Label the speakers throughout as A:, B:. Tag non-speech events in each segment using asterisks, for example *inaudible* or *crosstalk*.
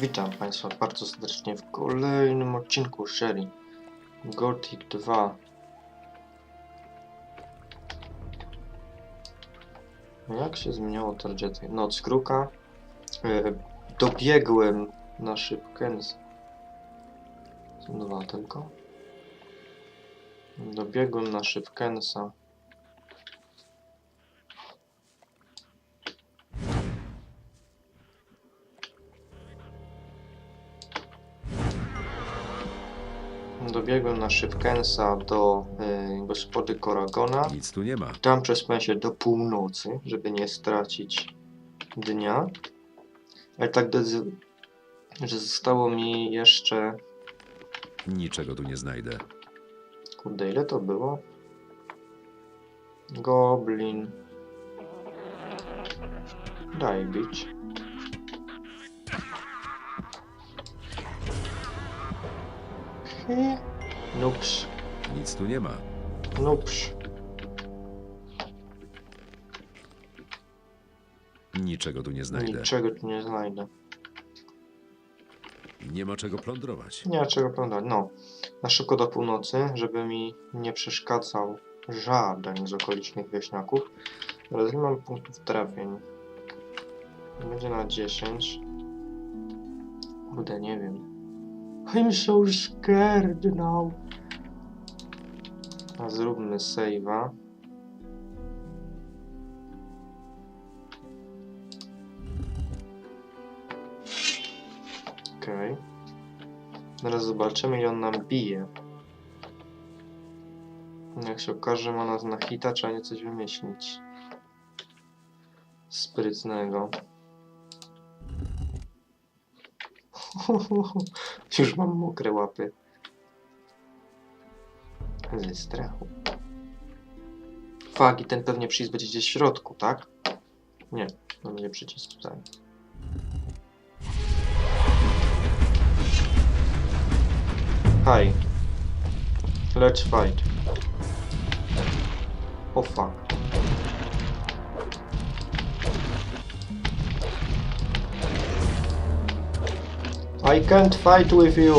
A: Witam Państwa bardzo serdecznie w kolejnym odcinku serii Gothic 2. Jak się zmieniało targety? Noc kruka. E, dobiegłem na szybkens. Są dwa tylko. Dobiegłem na szybkensa. Szybkensa do y, gospody Koragona.
B: Nic tu nie ma.
A: Tam przespałem się do północy, żeby nie stracić dnia. Ale tak, decy- że zostało mi jeszcze.
B: Niczego tu nie znajdę.
A: Kurde, ile to było? Goblin. Daj bić. Nups.
B: Nic tu nie ma.
A: Nups.
B: Niczego tu nie znajdę.
A: Niczego tu nie znajdę.
B: Nie ma czego plądrować.
A: Nie ma czego plądać. No, na szybko do północy, żeby mi nie przeszkadzał żaden z okolicznych wieśniaków. Teraz nie mam punktów trafień. Będzie na 10. Kurde, nie wiem. I'm so scared now. A zróbmy save'a. Okej. Zaraz zobaczymy, ile on nam bije. Jak się okaże, ma nas na hita, trzeba nie coś wymyślić. Sprytnego. *laughs* Już mam mokre łapy. Ze strachu. Fuck, i ten pewnie przycisk będzie gdzieś w środku, tak? Nie, to będzie przycisk tutaj. Hi. Let's fight. Oh fuck. I can't fight with you.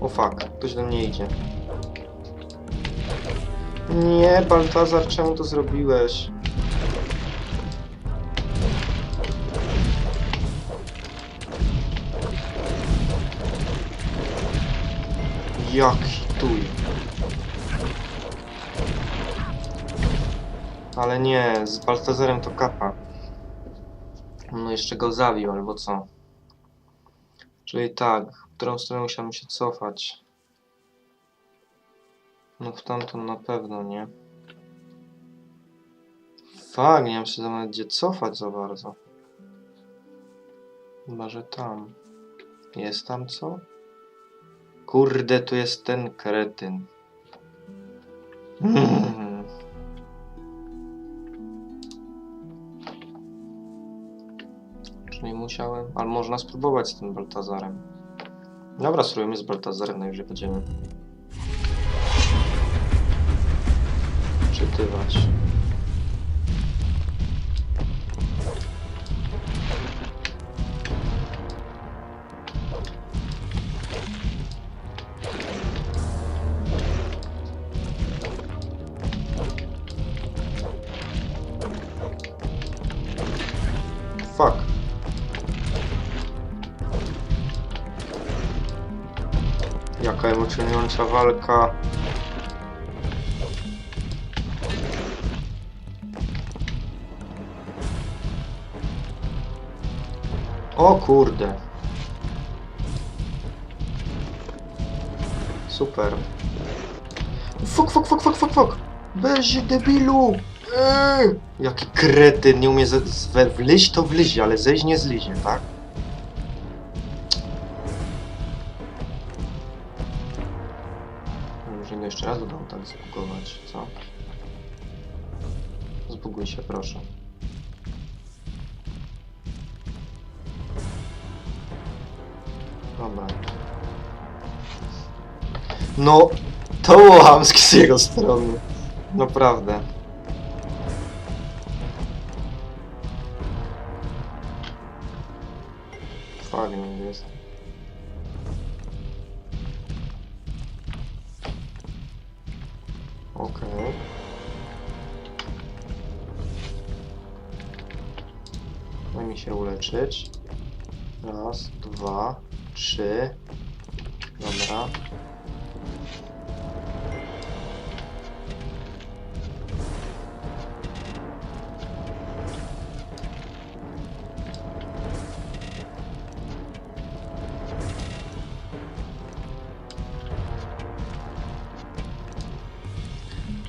A: O fuck, ktoś do mnie idzie. Nie, Baltazar, czemu to zrobiłeś? Jaki tuj. Ale nie, z Baltazarem to kapa. No jeszcze go zabił, albo co? Czyli tak, w którą stronę musiałem się cofać. No w tamtą na pewno, nie? Fak, nie mam się nawet gdzie cofać za bardzo. Chyba, że tam. Jest tam co? Kurde, tu jest ten kretyn. Mm. *laughs* Czyli musiałem... Ale można spróbować z tym Baltazarem. Dobra, spróbujemy z Baltazarem, najwyżej będziemy... Czytywać. Emocjonująca walka. O kurde. Super. Fuk, fuk, fuk, fuk, fuk. Bezie debilu. Eee, jaki kretyn, nie umie wleźć to wlezie, ale zejść nie zlizie, tak? Zbugować, co? Zbuguj się, proszę. Dobra. No, to było chamskie z jego strony. Naprawdę. akwarium jest. Uleczyć. Raz, dwa, trzy. Dobra.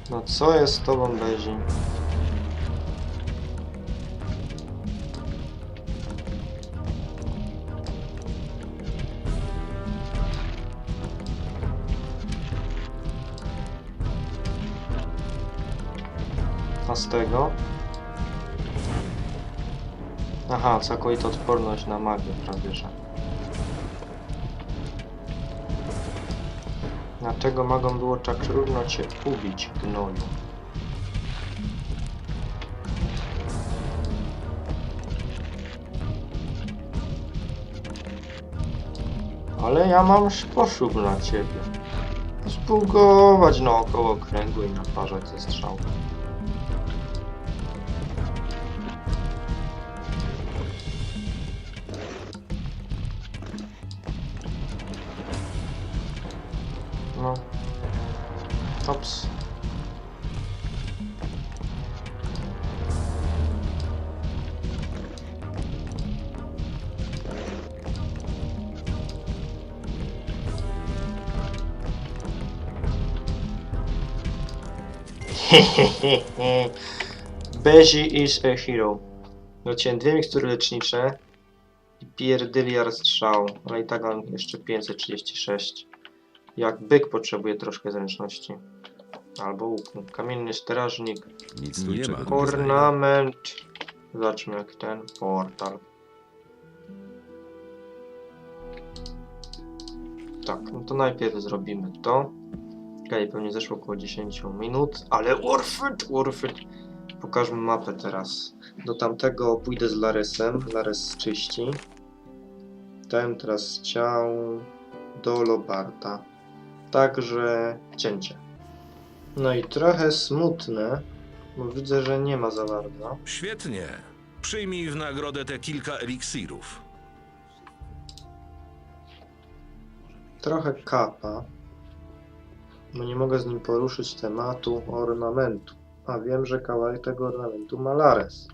A: No co jest z tobą, Bezi? A z tego? Aha, całkowita odporność na magię prawie, że. Dlaczego mogą było tak trudno cię ubić, gnoju? Ale ja mam sposób na ciebie. Spługować naokoło kręgu i naparzać ze strzału. Ops. *laughs* Bezi is a hero. Leciałem dwie mikstury lecznicze i pierdyliar strzał, ale i tak mam jeszcze 536. Jak byk potrzebuje troszkę zręczności. Albo łuku. Kamienny strażnik.
B: Nic tu nie ma.
A: Ornament. Zobaczmy jak ten portal. Tak, no to najpierw zrobimy to. Okej, pewnie zeszło około 10 minut, ale worth it. Pokażmy mapę teraz. Do tamtego pójdę z Laresem. Lares czyści. Ten teraz ciał do Lobarta. Także cięcie. No i trochę smutne, bo widzę, że nie ma za bardzo.
C: Świetnie. Przyjmij w nagrodę te kilka eliksirów.
A: Trochę kapa, bo nie mogę z nim poruszyć tematu ornamentu. A wiem, że kawałek tego ornamentu ma Lares.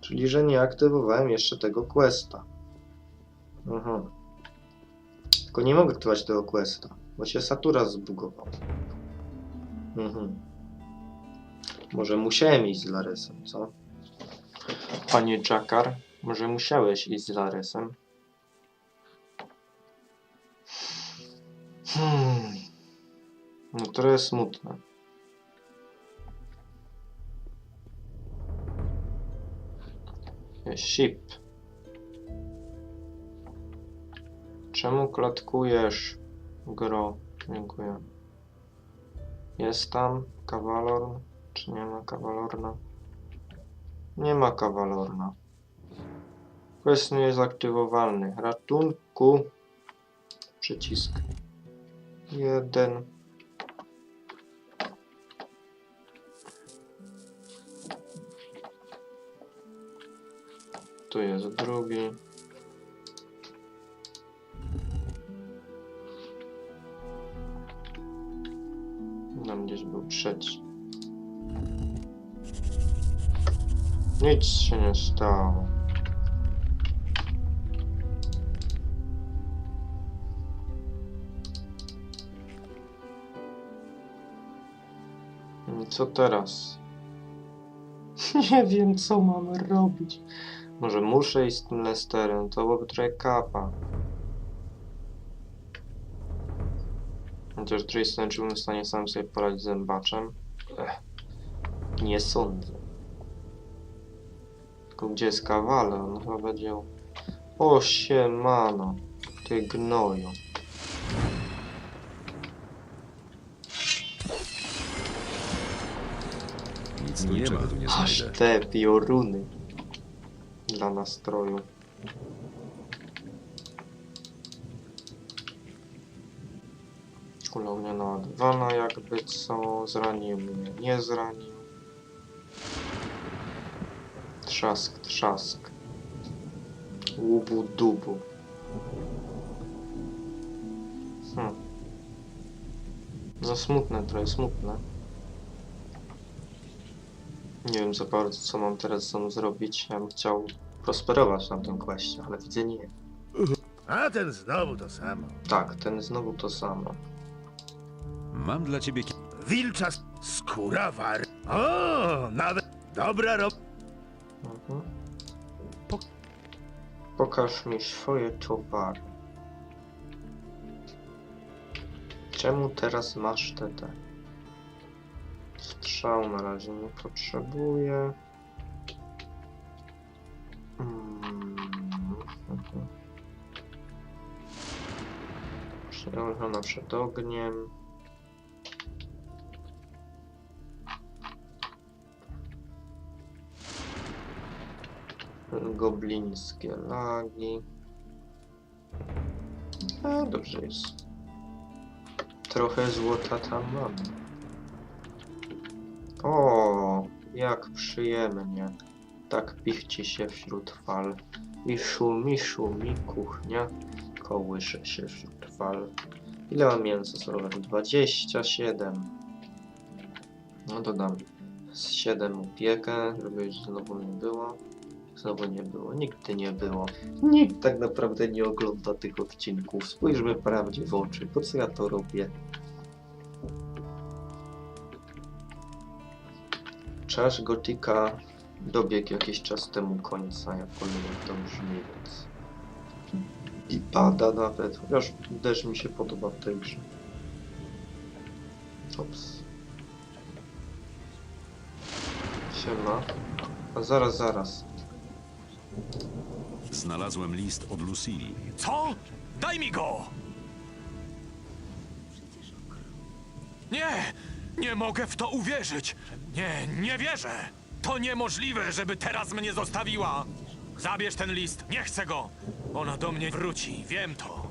A: Czyli, że nie aktywowałem jeszcze tego questa. Mhm. Tylko nie mogę aktywować tego questa, bo się Satura zbugował. Mhm. Może musiałem iść z Laresem, co? Panie Jakar, może musiałeś iść z Laresem? Hmm. No trochę smutne. Sip. Czemu klatkujesz, gro? Dziękuję. Jest tam kawalor? Czy nie ma kawalorna? Nie ma kawalorna. Quest nie jest aktywowalny. Ratunku. Przycisk. Jeden. Tu jest drugi. Trzeci. Nic się nie stało. Co teraz? *laughs* Nie wiem, co mam robić. Może muszę iść z tym Lesterem, to byłoby trochę kapa. Chociaż z drugiej strony, czy bym w stanie sam sobie poradzić z zębaczem? Ech, nie sądzę. Tylko gdzie jest kawale? On chyba będzie... O siemano, ty gnoju.
B: Nic tu niczego tu nie
A: Aż
B: znajdę.
A: te pioruny dla nastroju. Kulą nie naładowana jakby co, zranił mnie, nie zranił. Trzask, trzask. Łubu dubu. Hmm. No smutne, trochę smutne. Nie wiem za bardzo co mam teraz z nim zrobić. Ja bym chciał prosperować na tym kwestii, ale widzę nie.
D: A ten znowu to samo.
A: Tak, ten znowu to samo.
B: Mam dla ciebie
D: Wilcza s- skóra war. O, nawet dobra rob...
A: Mhm. Pokaż mi swoje towary. Czemu teraz masz te te? Strzał na razie nie potrzebuję. Mm, mhm. Przełożona przed ogniem. Goblińskie lagi. A, dobrze jest. Trochę złota tam mam. O, jak przyjemnie. Tak pichci się wśród fal. I szumi, szumi kuchnia. Kołysze się wśród fal. Ile mam mięsa surowego? 27. No dodam z 7 upiekę, żeby już znowu nie było. Znowu nie było, nigdy nie było. Nikt tak naprawdę nie ogląda tych odcinków. Spójrzmy prawdzie w oczy. Po co ja to robię? Czas Gotika dobiegł jakiś czas temu końca, jakkolwiek to brzmi, więc... I pada nawet, chociaż też mi się podoba w tej grze. Ops. Siema. A zaraz, zaraz.
B: Znalazłem list od Lucili.
E: Co? Daj mi go! Nie! Nie mogę w to uwierzyć! Nie, nie wierzę! To niemożliwe, żeby teraz mnie zostawiła! Zabierz ten list, nie chcę go! Ona do mnie wróci, wiem to.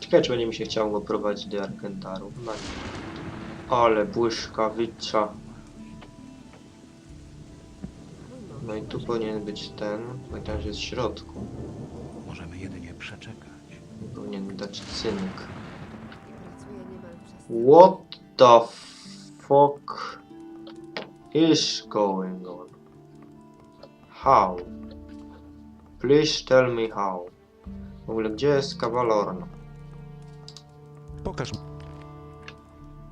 A: Ciekawe, czy będzie mi się chciało go prowadzić do Arkentaru. No nie. Ale błyszkawica. No i tu powinien być ten, chociaż jest w środku.
F: Możemy jedynie przeczekać.
A: Powinien dać cynk.
G: Pracuję niemal przez
A: What the fuck is going on? How? Please tell me how. W ogóle gdzie jest Kawalorna?
B: Pokaż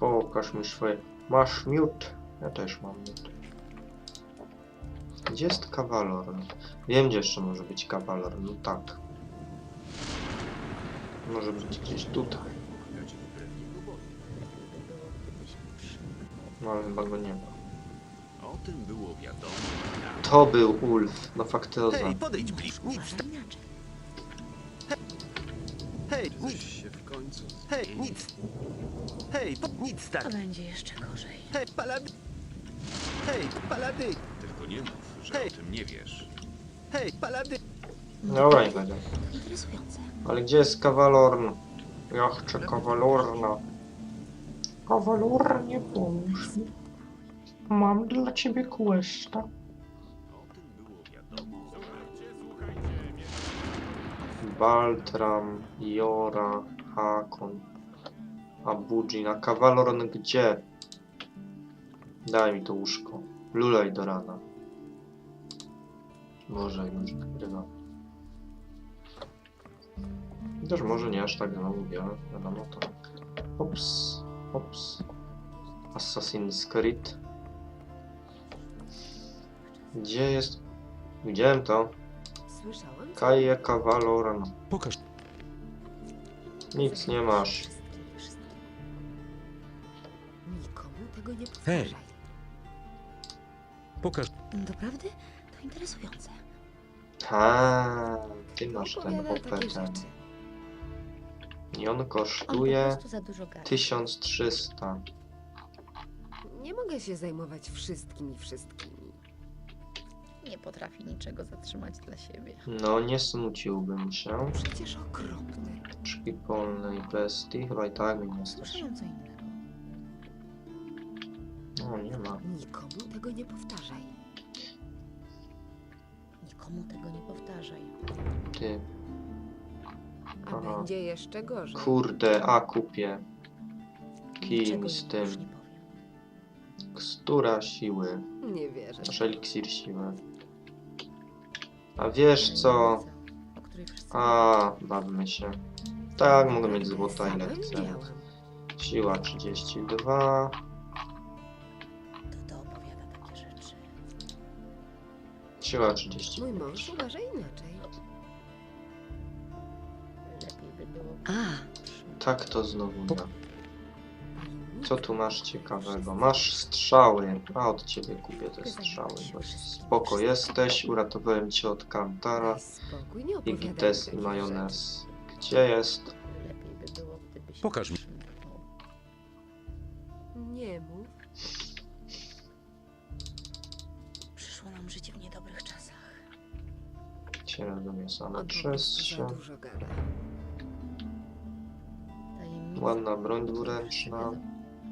A: Pokaż mi swoje. Masz miód? Ja też mam miód. Gdzie jest kawalor? Wiem, gdzie jeszcze może być kawalor. No tak. Może być gdzieś tutaj. No ale chyba go nie ma.
F: O tym było wiadomo.
A: To był Ulf. No faktyzoza.
D: Hej, podejdź bliż. Nic.
G: Inaczej.
D: Hej, nic. się w końcu. Hej, nic. Hej, po, nic
G: To
D: tak.
G: będzie jeszcze gorzej.
D: Hej, palady. Hej, palady.
F: Tylko nie mów, że
D: Hej.
F: o tym nie wiesz.
D: Hej, palady.
A: Dobra, nie będzie.
G: Interesujące.
A: Ale gdzie jest kawalorn? Ja chcę kawalorna. Kawalornie, pomóż mi. Mam dla ciebie questa.
F: O tym było wiadomo.
A: Baltram, Jora, Hakon, Abudżin, a Kawalorn gdzie? Daj mi to łóżko. Lulaj do rana. Może już nagrywa. Chociaż może nie aż tak znowu wiele, wiadomo to. Ops, ops. Assassin's Creed. Gdzie jest? Widziałem to.
G: Słyszałem?
A: Kawalorn.
B: Pokaż
A: Nic nie masz.
G: Nikomu tego nie
B: Hej. Pokaż
G: Doprawdy? Interesujące.
A: Ha, ty masz ten
G: Opowiada takie
A: OPT.
G: rzeczy.
A: I on
G: On po
A: kosztuje
G: prostu za dużo gada.
A: 1300.
G: Nie mogę się zajmować wszystkim i wszystkimi. Nie potrafi niczego zatrzymać dla siebie.
A: No, nie smuciłbym się.
G: Przecież okropny.
A: Czki polnej bestii, chyba i tak bym nie stać.
G: Słyszałam co innego.
A: No, nie ma.
G: Nikomu tego nie powtarzaj. Nikomu tego nie powtarzaj.
A: Ty,
H: A
A: Aha.
H: będzie jeszcze gorzej.
A: kurde, a kupię.
G: Niczego
A: Kim z
G: jej
A: tym?
G: już nie powiem.
A: Kstura siły.
H: Nie wierzę.
A: Nasz eliksir siły. A wiesz co?
G: Tajemnica, o której wszyscy
A: A, bawmy się. Tak, mogę mieć złota ile chcę. Siła 32. Siła 30.
H: Mój mąż uważa inaczej.
G: Lepiej by było. A!
A: Tak to znowu.
H: Pani
A: Co tu masz ciekawego? Masz strzały. A od ciebie kupię te strzały. Bo spoko jesteś. Uratowałem cię od Kantara.
H: Spokój, nie
A: I
H: opowiadaj
A: gites i
H: takich
A: majonez. Gdzie jest?
G: Lepiej by było, gdyby się
B: Pokaż mi.
H: On po
A: przez się. Ładna broń dwuręczna.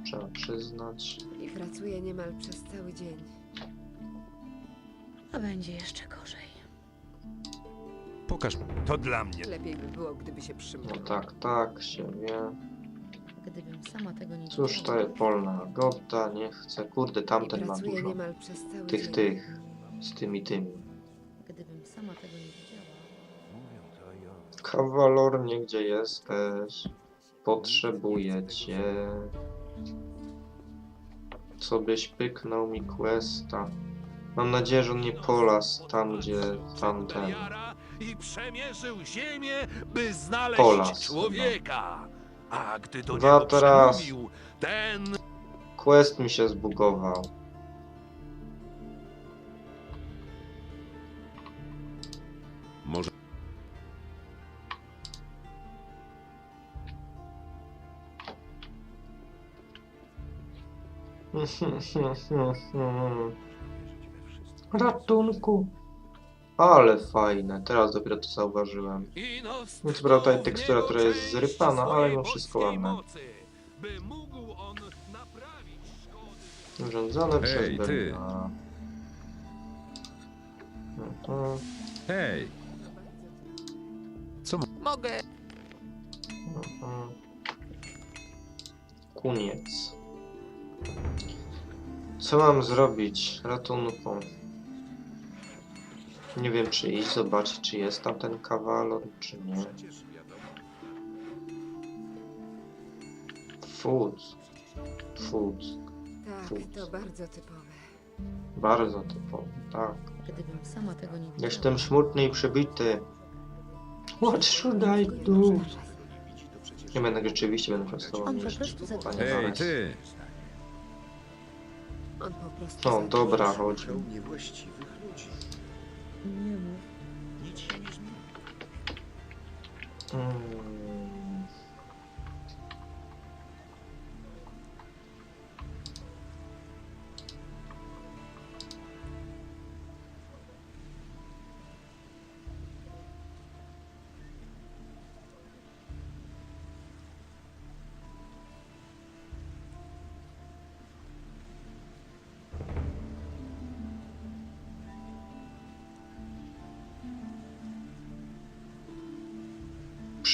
A: Trzeba przyznać.
H: I pracuje niemal przez cały dzień.
G: A będzie jeszcze gorzej.
B: Pokaż mi.
E: To dla mnie.
H: Lepiej by było, gdyby się
A: No
H: przymknął.
A: tak, tak, się wie.
G: Gdybym sama tego nie
A: Cóż to jest polna goda, nie chcę. Kurde,
H: I
A: tamten ma
H: pracuje
A: dużo.
H: niemal przez cały
A: Tych,
H: dzień.
A: tych. Z tymi, tymi. Kawalornie, gdzie jesteś? Potrzebuję cię. Co byś pyknął mi questa? Mam nadzieję, że on nie polas tam, gdzie tamten.
C: I przemierzył ziemię, by znaleźć
A: Polas,
C: człowieka. A gdy do niego ten
A: Quest mi się zbugował. *laughs* Ratunku. Ale fajne, teraz dopiero to zauważyłem. No co prawda
C: stworzył
A: tekstura, która jest zrypana, ale mimo wszystko
C: boskiej
A: ładna.
C: mocy, By mógł on naprawić szkody.
A: Urządzone przez
B: Hej, ty.
A: Berlina. Mhm,
B: Hej! Co.
H: Mogę.
A: mhm. Kuniec. Co mam zrobić? Ratunku. Nie wiem, czy iść, zobaczyć, czy jest tam ten kawalor, czy nie. Food. Food.
H: Tak, to bardzo typowe.
A: Bardzo typowy, tak.
G: Gdybym sama tego nie wiedziała.
A: Jestem smutny i przebity. What should I do? Nie będę rzeczywiście będę pracował
G: On po prostu
B: Hej, ty!
H: On po prostu...
A: No dobra, chodź.
F: Szukał niewłaściwych ludzi.
G: Nie mów.
F: Nic się nie zmieni.
A: Mm.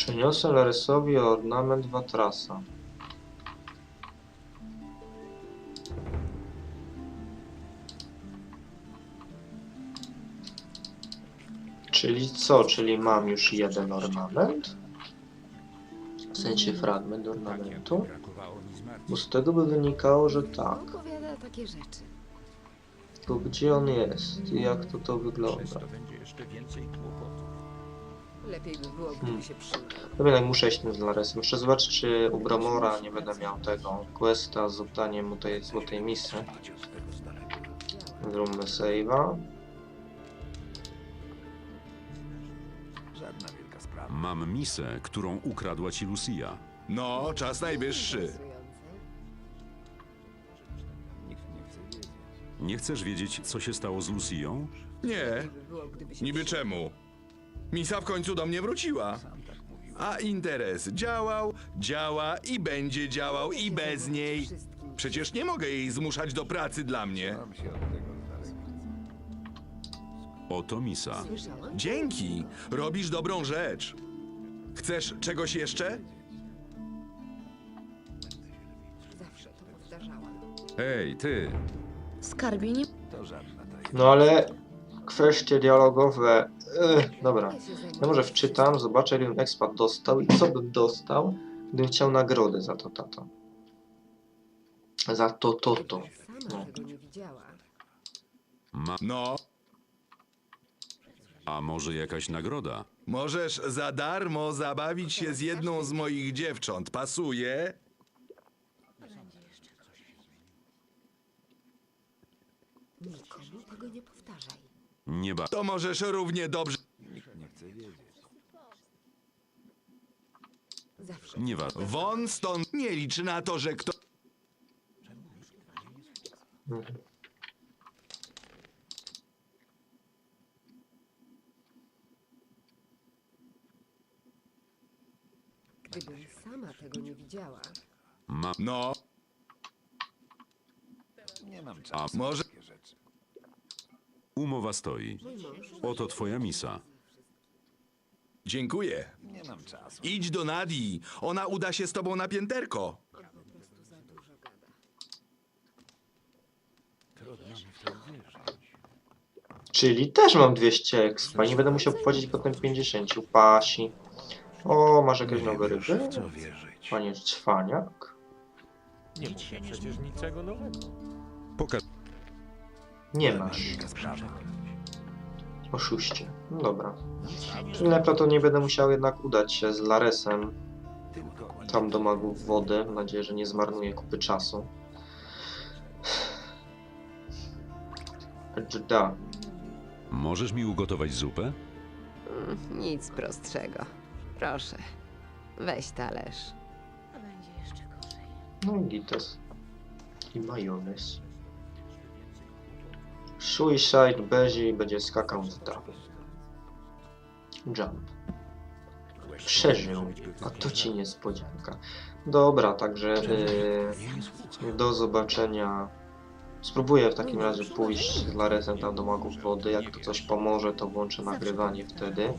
A: Przyniosę Larysowi ornament Watrasa. Czyli co? Czyli mam już jeden ornament? W sensie fragment ornamentu? Bo z tego by wynikało, że tak. Tylko gdzie on jest? I jak to to wygląda?
H: Lepiej by było, gdyby
A: Hmm.
H: się.
A: No jednak muszę iść. Muszę zobaczyć, czy u Bromora nie będę miał tego questa z oddaniem mu tej złotej misy. Zróbmy save'a.
E: Żadna wielka sprawa.
B: Mam misę, którą ukradła ci Lucia.
I: No, czas najwyższy.
F: Nie chce wiedzieć.
B: Nie chcesz wiedzieć, co się stało z Lucyją?
I: Nie,
H: By było, gdyby się
I: niby czemu? Misa w końcu do mnie wróciła. A interes działał, działa i będzie działał i bez niej. Przecież nie mogę jej zmuszać do pracy dla mnie.
B: Oto Misa.
I: Dzięki, robisz dobrą rzecz. Chcesz czegoś jeszcze?
H: Zawsze to powtarzałam.
B: Hej, ty!
G: Skarbie nie...
A: No ale kwestie dialogowe. Ech, dobra.
H: Ja
A: może wczytam, zobaczę ile bym expat dostał i co bym dostał, gdybym chciał nagrodę za to, tato. Za to, to, to.
B: Ma...
I: No,
B: A może jakaś nagroda?
I: możesz za darmo zabawić się z jedną z moich dziewcząt. Pasuje?
H: Nikomu tego nie powtarzaj.
B: Nie ba...
I: To możesz równie dobrze.
H: Zawsze.
B: Nie wa...
I: Won stąd nie licz na to, że kto.
H: Gdybym sama tego nie widziała.
B: Ma...
I: No,
B: A
I: może.
B: Umowa stoi. Oto twoja Misa.
I: Dziękuję. Idź do Nadii. Ona uda się z tobą na pięterko.
A: Czyli też mam 200 expa, nie będę musiał płacić potem 50 pasi. O, masz jakieś nowe ryby? Panie Cwaniak?
E: Nie mów mi przecież niczego nowego.
B: Poka...
A: Nie masz. Oszuście. No dobra. Czyli na to nie będę musiał jednak udać się z Laresem tam do magów wody. Mam nadzieję, że nie zmarnuję kupy czasu. Da.
B: Możesz mi ugotować zupę?
J: Mm, Nic prostszego. Proszę, weź talerz.
G: A będzie jeszcze gorzej.
A: No i gites. I majonez. Suicide Bezi będzie skakał w dach. Jump. Przeżył. A to ci niespodzianka. Dobra, także yy, do zobaczenia. Spróbuję w takim razie pójść z Laresem tam do magów wody. Jak to coś pomoże, to włączę nagrywanie wtedy.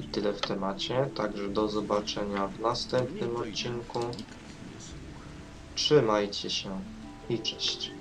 A: I tyle w temacie. Także do zobaczenia w następnym odcinku. Trzymajcie się i cześć.